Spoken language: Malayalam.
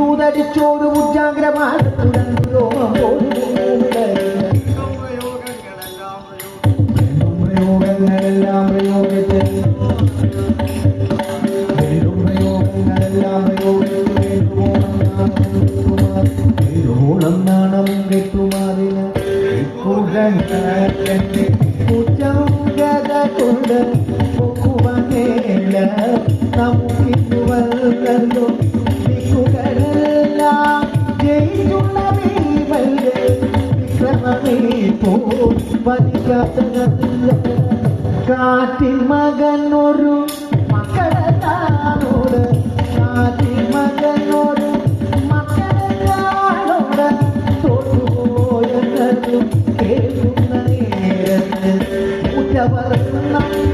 ദൂതടിച്ചോട് ഉജാഗ്രമാനത്തുടൻ രോമം പ്രയോഗങ്ങളെല്ലാം പ്രയോഗിച്ച് പ്രയോഗങ്ങളെല്ലാം പ്രയോഗിച്ച് വേരോളം നാണം കെട്ടുമാറിന് കുറ്റങ്കത കൊണ്ട് പൊക്കുവനേല നമുക്കിന്നുവല്ലോ ദിക്കുകളെല്ലാം കാറ്റിൻ മകൻ ഒരു മക്കളോട് കാറ്റിൻ ഒരു മക്കളോട് തോറ്റുപോയെന്നതും കേൾക്കുന്ന നേരത്ത് ഉറ്റവർ നമ്മെ